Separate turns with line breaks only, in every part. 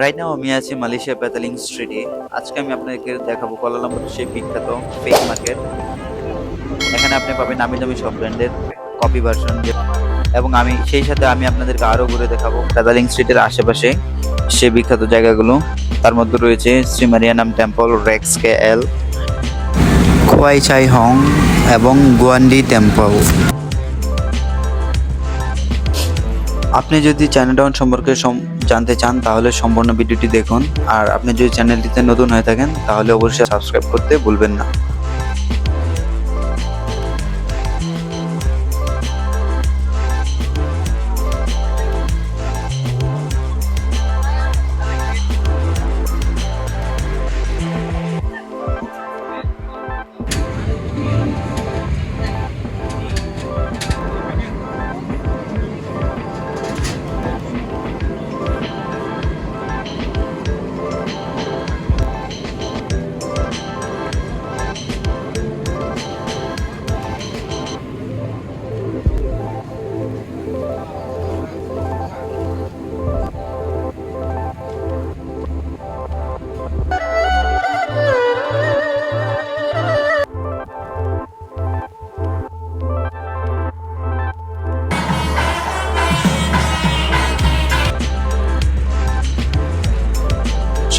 Right now আমি আছি Malaysia প্যাতালিং স্ট্রিটে আজকে আমি আপনাদেরকে দেখাবো কোয়ালালামপুরের সেই বিখ্যাত ফেক মার্কেট এখানে আপনি পাবেন নামি দামি সব ব্র্যান্ডের কপি ভার্সন এবং আমি, সেই সাথে আমি আপনাদেরকে আরও ঘুরে দেখাবো প্যাতালিং স্ট্রিটের আশেপাশে সেই বিখ্যাত জায়গাগুলো। তার মধ্যে রয়েছে Sri Mariamman temple Rex K L Kwai Chai Hong এবং গুয়ান্ডি টেম্পল আপনি যদি চ্যানেল ডাউন সম্পর্কে সম- জানতে চান, তাহলে সম্পূর্ণ ভিডিওটি দেখুন। আর আপনি যদি চ্যানেলটিতে নতুন হয়ে থাকেন, তাহলে অবশ্যই সাবস্ক্রাইব করতে ভুলবেন না।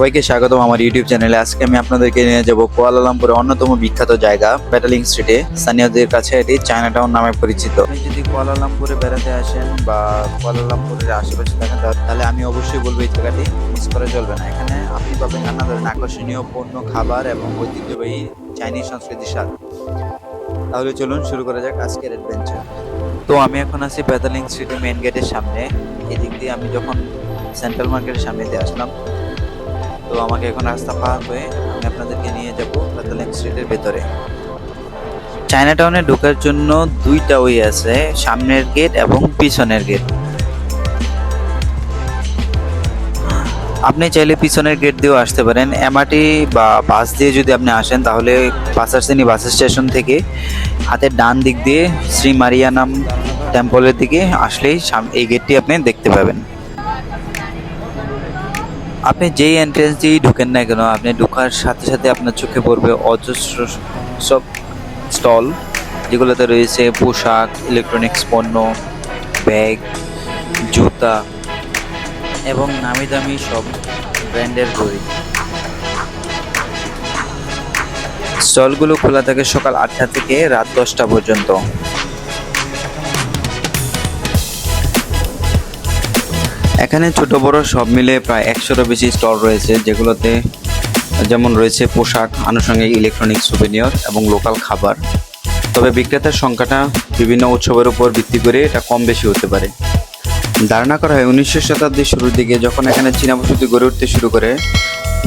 সবাইকে স্বাগতম আমার ইউটিউব চ্যানেলে। আজকে আমি আপনাদেরকে নিয়ে যাব কুয়ালালামপুরের অন্যতম বিখ্যাত জায়গা প্যাটালিং স্ট্রিটে স্থানীয়দের কাছে এটি চায়নাটাউন নামে পরিচিত। যদি কুয়ালালামপুরে বেড়াতে আসেন বা কুয়ালালামপুরের আশেপাশে থাকেন তাহলে আমি অবশ্যই বলব এই জায়গাটি। মিস করা চলবে না। এখানে আপনি পাবেন নানা ধরনের আকর্ষণীয় পণ্য, খাবার এবং ঐতিহ্যবাহী চাইনিজ সংস্কৃতির স্বাদ। তাহলে চলুন শুরু করা যাক আজকের অ্যাডভেঞ্চার তো আমি এখন আছি প্যাটালিং স্ট্রিটের মেন গেটের সামনে। এদিক দিয়ে আমি যখন সেন্ট্রাল মার্কেটের সামনে দিয়ে আসলাম তো আমাকে এখন রাস্তা পার হয়ে আমি আপনাদেরকে নিয়ে যাব প্যাতালিং স্ট্রিটের ভেতরে। চায়না টাউনে ঢোকার জন্য দুইটা ওয়ে আছে, সামনের গেট এবং পিছনের গেট আপনি চাইলে পিছনের গেট দিয়েও আসতে পারেন। এমআরটি বা বাস দিয়ে যদি আপনি আসেন, তাহলে পাঁচারশ্রেণী বাস স্টেশন থেকে। হাতের ডান দিক দিয়ে শ্রী মারিয়ানাম টেম্পলের দিকে আসলেই এই গেটটি আপনি দেখতে পাবেন। আপনি যেই এন্ট্রেন্স দিয়েই ঢুকেন না কেন, আপনি ঢোকার সাথে সাথে আপনার চোখে পড়বে অজস্র সব স্টল, যেগুলোতে রয়েছে পোশাক ইলেকট্রনিক্স পণ্য, ব্যাগ, জুতা এবং নামি দামি সব ব্র্যান্ডের ঘড়ি স্টলগুলো খোলা থাকে সকাল আটটা থেকে রাত দশটা পর্যন্ত। এখানে ছোট বড় সব মিলে প্রায় একশোরও বেশি স্টল রয়েছে, যেগুলোতে যেমন রয়েছে পোশাক, আনুষঙ্গিক ইলেকট্রনিক্স সুভেনিয়র এবং লোকাল খাবার। তবে বিক্রেতার সংখ্যাটা বিভিন্ন উৎসবের উপর ভিত্তি করে এটা কম বেশি হতে পারে। ধারণা করা হয় উনিশশো শতাব্দীর শুরুর দিকে যখন এখানে চীনা বসতি গড়ে উঠতে শুরু করে,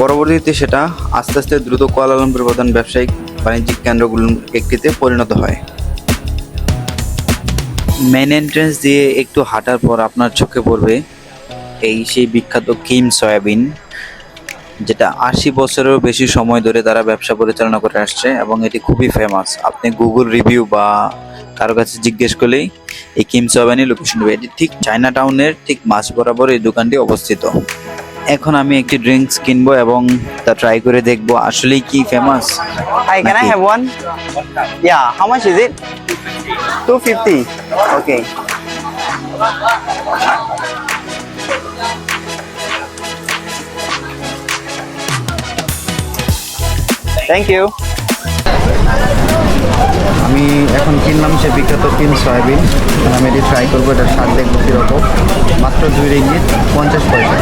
পরবর্তীতে সেটা আস্তে আস্তে দ্রুত কোয়ালালামপুর প্রধান ব্যবসায়িক বাণিজ্যিক কেন্দ্রগুলোর একটিতে পরিণত হয়। মেন এন্ট্রেন্স দিয়ে একটু হাঁটার পর আপনার চোখে পড়বে এই সেই বিখ্যাত কিম সয়াবিন যেটা আশি বছরেরও বেশি সময় ধরে তারা ব্যবসা পরিচালনা করে আসছে এবং এটি খুবই ফেমাস আপনি গুগল রিভিউ বা কারও কাছে জিজ্ঞেস করলেই এই কিম সয়াবিনের লোকেশন দেবে এটি ঠিক চায়না টাউনের ঠিক মাঝ বরাবর এই দোকানটি অবস্থিত এখন আমি একটি ড্রিঙ্কস কিনবো এবং তা ট্রাই করে দেখব আসলেই কি famous
Hi, can I have one? Yeah, how much is it? 250. Okay. Thank you
আমি এখন কিনলাম সে বিখ্যাত তিন সয়াবিন। আমি এটি ট্রাই করব এটা স্বাদ দেখব কীরকম। মাত্র দুই রিঙ্গিত পঞ্চাশ পয়সা।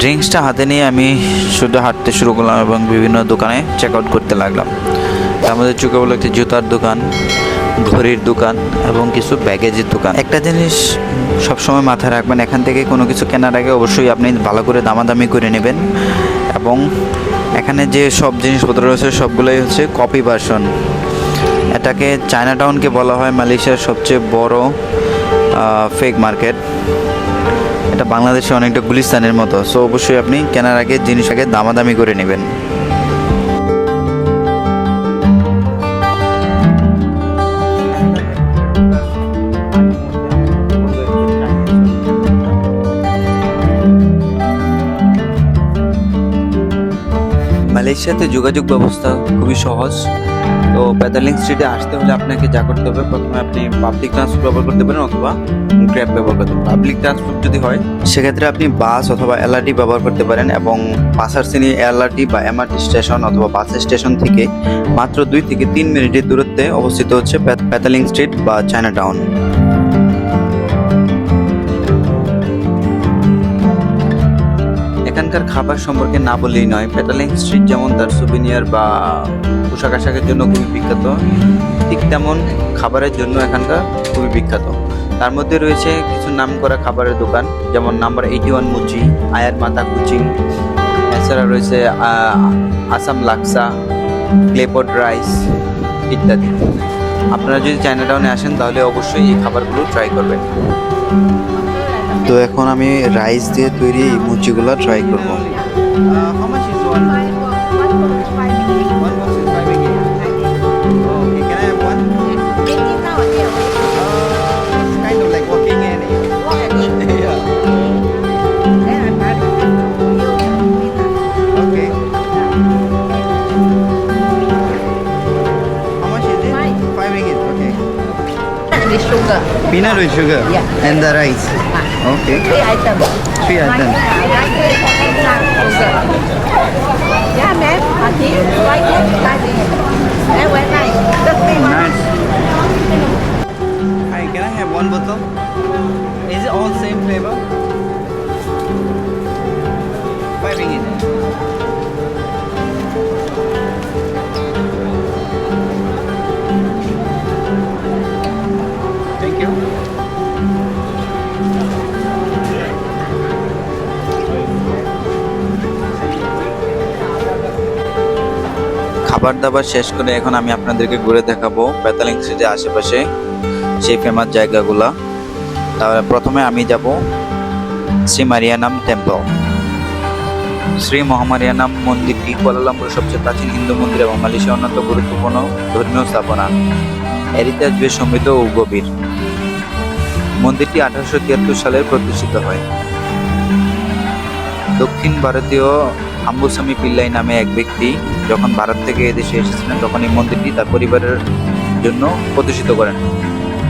ড্রিঙ্কসটা হাতে নিয়ে আমি শুধু হাঁটতে শুরু করলাম এবং বিভিন্ন দোকানে চেক আউট করতে লাগলাম। তার মধ্যে চোখে বলো একটি জুতার দোকান। ঘড়ির দোকান এবং কিছু ব্যাগেজের দোকান। একটা জিনিস সবসময় মাথায় রাখবেন, এখান থেকে কোনো কিছু কেনার আগে অবশ্যই আপনি ভালো করে দামাদামি করে নেবেন এবং এখানে যে সব জিনিসপত্র রয়েছে সবগুলোই হচ্ছে কপি ভার্সন এটাকে চায়না টাউনকে বলা হয়, মালয়েশিয়ার সবচেয়ে বড় ফেক মার্কেট এটা বাংলাদেশে অনেকটা গুলিস্তানের মতো সো অবশ্যই আপনি কেনার আগে জিনিস আগে দামাদামি করে নেবেন। মালয়েশিয়াতে যোগাযোগ ব্যবস্থা খুবই সহজ। তো প্যাদালিং স্ট্রিটে আসতে হলে আপনাকে যা করতে হবে, প্রথমে আপনি পাবলিক ট্রান্সপোর্ট ব্যবহার করতে পারেন অথবা গ্র্যাব ব্যবহার করতে পারেন। পাবলিক ট্রান্সপোর্ট যদি হয়, সেক্ষেত্রে আপনি বাস অথবা এলআরটি ব্যবহার করতে পারেন এবং পাশার শ্রেণি এলআরটি বা এমআরটি স্টেশন অথবা বাস স্টেশন থেকে মাত্র দুই থেকে তিন মিনিটের দূরত্বে অবস্থিত হচ্ছে প্যাথালিং স্ট্রিট বা চায়না টাউন এখানকার খাবার সম্পর্কে না বললেই নয়। পেটালিং স্ট্রিট যেমন তার সুবিনিয়ার বা পোশাক আশাকের জন্য খুবই বিখ্যাত, ঠিক তেমন খাবারের জন্য এখানকার খুবই বিখ্যাত। তার মধ্যে রয়েছে কিছু নামকরা খাবারের দোকান, যেমন নাম্বার এইটি ওয়ান মুচি আয়ার মাতা কুচিং এছাড়া রয়েছে আসাম লাক্সা ক্লেপড রাইস ইত্যাদি। আপনারা যদি চায়না টাউনে আসেন, তাহলে অবশ্যই এই খাবারগুলো ট্রাই করবেন। তো এখন আমি রাইস দিয়ে তৈরি মুচিগুলো ট্রাই করব।
Peanut with sugar.
Yeah.
And the rice. Ah. Okay.
Three items.
Three items.
Yeah, ma'am. Party. White and party. Very well nice.
খাবার দাবার শেষ করে এখন আমি আপনাদেরকে ঘুরে দেখাবো বেতালিং স্ট্রিটের আশেপাশে সেই ফেমাস জায়গাগুলা। তাহলে প্রথমে আমি যাব শ্রী মারিয়ানাম টেম্পল শ্রী মহামারিয়ানাম মন্দিরটি কুয়ালালামপুরের সবচেয়ে প্রাচীন হিন্দু মন্দির এবং মালয়েশিয়ার অন্যতম গুরুত্বপূর্ণ ধর্মীয় স্থাপনা। এর ইতিহাস বেশ সমৃদ্ধ ও গভীর। মন্দিরটি আঠারোশো তিয়াত্তর সালে প্রতিষ্ঠিত হয়। দক্ষিণ ভারতীয় আম্বুস্বামী পিল্লাই নামে এক ব্যক্তি যখন ভারত থেকে এদেশে এসেছিলেন, তখন এই মন্দিরটি তার পরিবারের জন্য প্রতিষ্ঠিত করেন।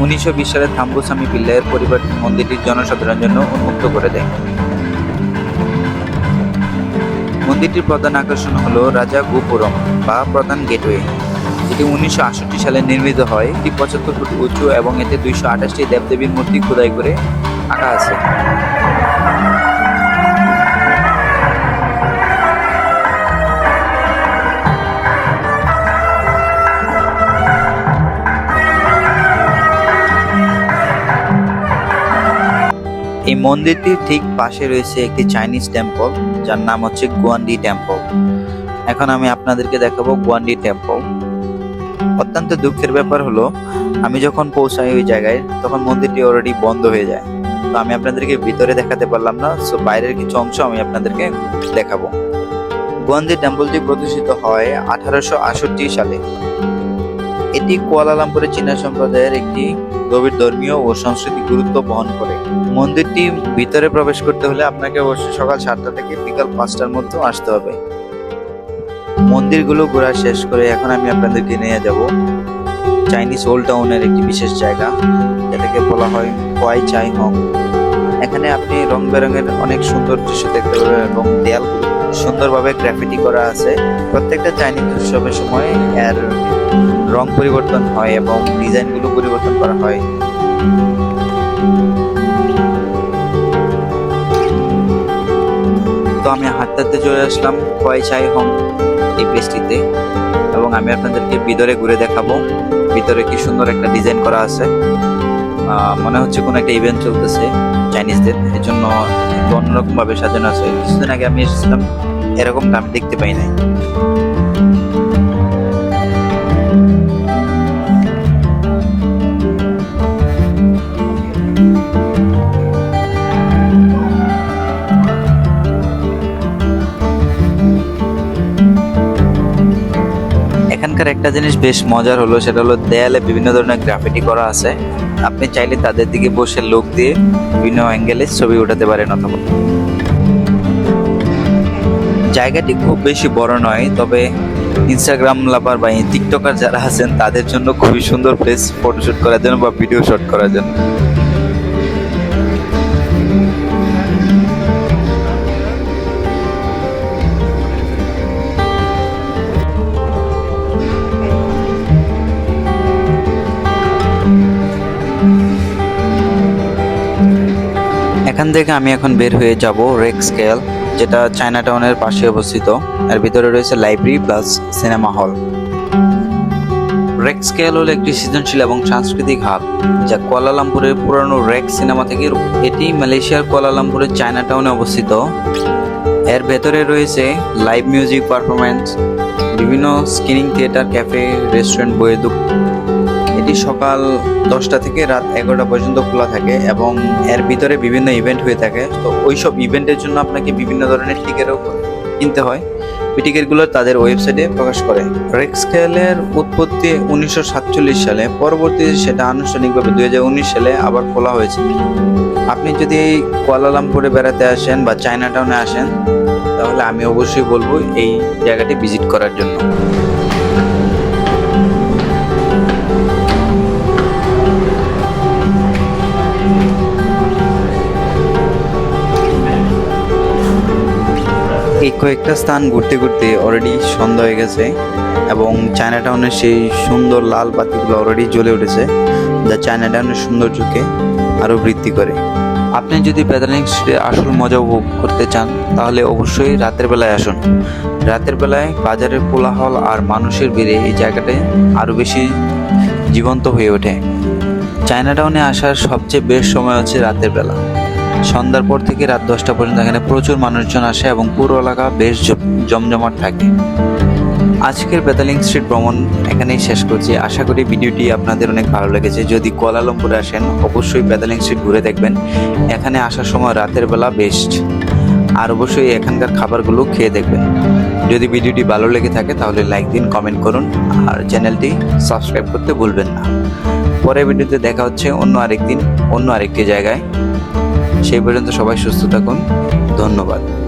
উনিশশো বিশ সালে থাম্বুস্বামী পিল্লাইয়ের পরিবার মন্দিরটি জনসাধারণের জন্য উন্মুক্ত করে দেয়। মন্দিরটির প্রধান আকর্ষণ হল রাজা গোপুরম বা প্রধান গেটওয়ে, যেটি উনিশশো আটষট্টি সালে নির্মিত হয়। এটি পঁচাত্তর ফুট উঁচু এবং এতে দুইশো আঠাশটি দেবদেবীর মূর্তি খোদাই করে আঁকা আছে। এই মন্দিরটির ঠিক পাশে রয়েছে একটি চাইনিজ টেম্পল, যার নাম হচ্ছে গুয়ান্ডি টেম্পল। এখন আমি আপনাদেরকে দেখাবো গুয়ান্ডি টেম্পল। অত্যন্ত দুঃখের ব্যাপার হলো, আমি যখন পৌঁছাই ওই জায়গায়, তখন মন্দিরটি অলরেডি বন্ধ হয়ে যায়। তো আমি আপনাদেরকে ভিতরে দেখাতে পারলাম না সো বাইরের কিছু অংশ আমি আপনাদেরকে দেখাবো। গুয়ান্ডি টেম্পলটি প্রতিষ্ঠিত হয় আঠারোশো সালে। এটি কুয়ালালামপুরের চীনা সম্প্রদায়ের একটি গভীর ধর্মীয় ও সাংস্কৃতিক গুরুত্ব বহন করে। মন্দিরটি ভিতরে প্রবেশ করতে হলে আপনাকে অবশ্যই সকাল সাতটা থেকে বিকাল পাঁচটার মধ্যে আসতে হবে। মন্দিরগুলো ঘোরা শেষ করে এখন আমি আপনাদেরকে নিয়ে যাব। চাইনিজ ওল্ড টাউনের একটি বিশেষ জায়গা, যেটাকে বলা হয় কোয়াই চাই হং। এখানে আপনি রং বেরঙের অনেক সুন্দর দৃশ্য দেখতে পাবেন এবং দেয়াল সুন্দরভাবে গ্রাফিটি করা আছে। প্রত্যেকটা চাইনিজ উৎসবের সময় এর রং পরিবর্তন হয় এবং ডিজাইনগুলো পরিবর্তন করা হয়। তো আমি হাঁটতে চলে আসলাম খোয়াই চাই হোম এই প্লেসটিতে এবং আমি আপনাদেরকে ভিতরে ঘুরে দেখাবো। ভিতরে কি সুন্দর একটা ডিজাইন করা আছে। মনে হচ্ছে কোনো একটা ইভেন্ট চলতেছে চাইনিজদের এর জন্য একটু অন্যরকম ভাবে সাজানো আছে। কিছুদিন আগে আমি এসেছিলাম, এরকমটা আমি দেখতে পাই নাই। এখানকার একটা জিনিস বেশ মজার হলো, সেটা হলো দেয়ালে বিভিন্ন ধরনের গ্রাফিটি করা আছে। আপনি চাইলে তাদের দিকে বসে লোক দিয়ে বিভিন্ন অ্যাঙ্গেলে ছবি উঠাতে পারেন অথবা। জায়গাটি খুব বেশি বড় নয়, তবে ইনস্টাগ্রাম লাভার বা টিকটকার যারা আছেন, তাদের জন্য খুবই সুন্দর প্লেস ফটোশুট করার জন্য বা ভিডিও শুট করার জন্য। থেকে আমি এখন বের হয়ে যাব রেক স্কেল যেটা চায়না টাউনের পাশে অবস্থিত। এর ভিতরে রয়েছে লাইব্রেরি প্লাস সিনেমা হল রেক স্কেল হলো একটি সৃজনশীল এবং সাংস্কৃতিক হাব, যা কুয়ালালামপুরের পুরানো রেক সিনেমা থেকে এটি মালয়েশিয়ার কুয়ালালামপুরের চায়না টাউনে অবস্থিত। এর ভেতরে রয়েছে লাইভ মিউজিক পারফরমেন্স বিভিন্ন স্ক্রিনিং থিয়েটার ক্যাফে রেস্টুরেন্ট বইয়ের সকাল দশটা থেকে রাত এগারোটা পর্যন্ত খোলা থাকে এবং এর ভিতরে বিভিন্ন ইভেন্ট হয়ে থাকে। তো ওই সব ইভেন্টের জন্য আপনাকে বিভিন্ন ধরনের টিকিটও কিনতে হয়। টিকিটগুলো তাদের ওয়েবসাইটে প্রকাশ করে। রেক্সকেলের উৎপত্তি উনিশশো সাতচল্লিশ সালে, পরবর্তীতে সেটা আনুষ্ঠানিকভাবে দু হাজার উনিশ সালে আবার খোলা হয়েছে। আপনি যদি কুয়ালালামপুরে বেড়াতে আসেন বা চায়না টাউনে আসেন, তাহলে আমি অবশ্যই বলব এই জায়গাটি ভিজিট করার জন্য। এই কয়েকটা স্থান ঘুরতে ঘুরতে অলরেডি সন্ধ্যা হয়ে গেছে এবং চায়না টাউনের সেই সুন্দর লাল বাতিগুলো অলরেডি জ্বলে উঠেছে। যা চায়না টাউনের সৌন্দর্যকে আরও বৃদ্ধি করে। আপনি যদি প্যাদালিং স্ট্রিটে আসল মজা উপভোগ করতে চান, তাহলে অবশ্যই রাতের বেলায় আসুন। রাতের বেলায় বাজারের কোলাহল আর মানুষের ভিড়ে এই জায়গাটা আরও বেশি জীবন্ত হয়ে ওঠে। চায়না টাউনে আসার সবচেয়ে বেশ সময় হচ্ছে রাতের বেলা। সন্ধ্যার পর থেকে রাত দশটা পর্যন্ত এখানে প্রচুর মানুষজন আসে এবং পুরো এলাকা বেশ জমজমাট থাকে। আজকের বেতালিং স্ট্রিট ভ্রমণ এখানেই শেষ করছি। আশা করি ভিডিওটি আপনাদের অনেক ভালো লেগেছে। যদি কোয়ালালামপুরে আসেন, অবশ্যই বেতালিং স্ট্রিট ঘুরে দেখবেন। এখানে আসার সময় রাতের বেলা বেস্ট আর অবশ্যই এখানকার খাবারগুলো খেয়ে দেখবেন। যদি ভিডিওটি ভালো লেগে থাকে, তাহলে লাইক দিন, কমেন্ট করুন, আর চ্যানেলটি সাবস্ক্রাইব করতে ভুলবেন না। পরের ভিডিওতে দেখা হচ্ছে অন্য আরেকদিন, অন্য আরেকটি জায়গায়। সেই পর্যন্ত সবাই সুস্থ থাকুন। ধন্যবাদ।